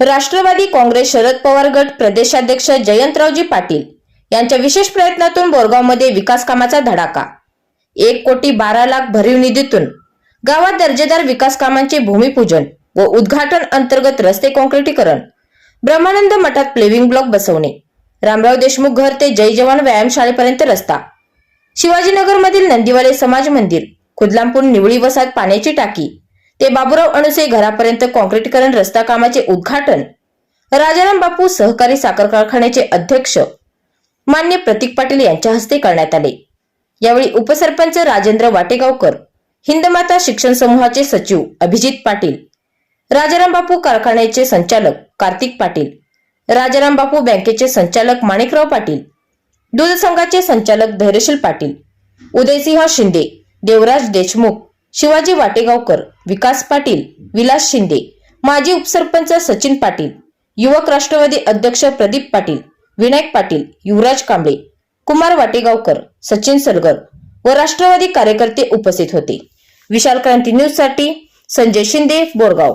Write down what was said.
राष्ट्रवादी काँग्रेस शरद पवार गट प्रदेशाध्यक्ष जयंतरावजी पाटील यांच्या विशेष प्रयत्नातून बोरगावमध्ये विकास कामाचा धडाका. एक कोटी बारा लाख भरीव निधीतून गावात दर्जेदार विकास कामांचे भूमिपूजन व उद्घाटन अंतर्गत रस्ते काँक्रिटीकरण ब्रह्मानंद मठात प्लेविंग ब्लॉक बसवणे रामराव देशमुख घर ते जय जवान व्यायामशाळेपर्यंत रस्ता शिवाजीनगरमधील नंदीवाले समाज मंदिर खुदलामपूर निवळी वसाहत पाण्याची टाकी ते बाबुराव अणुसे घरापर्यंत काँक्रिटीकरण रस्ता कामाचे उद्घाटन. राजाराम बापू सहकारी साखर कारखान्याचे अध्यक्ष. मान्य प्रतीक पाटील यांच्या हस्ते करण्यात आले. यावेळी उपसरपंच राजेंद्र वाटेगावकर हिंदमाता शिक्षण समूहाचे सचिव अभिजित पाटील राजाराम बापू कारखान्याचे संचालक कार्तिक पाटील राजाराम बापू बँकेचे संचालक माणिकराव पाटील दूध संघाचे संचालक धैर्यशील पाटील उदयसिंह शिंदे देवराज देशमुख शिवाजी वाटेगावकर विकास पाटील विलास शिंदे माजी उपसरपंच सचिन पाटील युवक राष्ट्रवादी अध्यक्ष प्रदीप पाटील विनायक पाटील युवराज कांबळे कुमार वाटेगावकर सचिन सलगर व राष्ट्रवादी कार्यकर्ते उपस्थित होते. विशाल क्रांती न्यूजसाठी संजय शिंदे बोरगाव.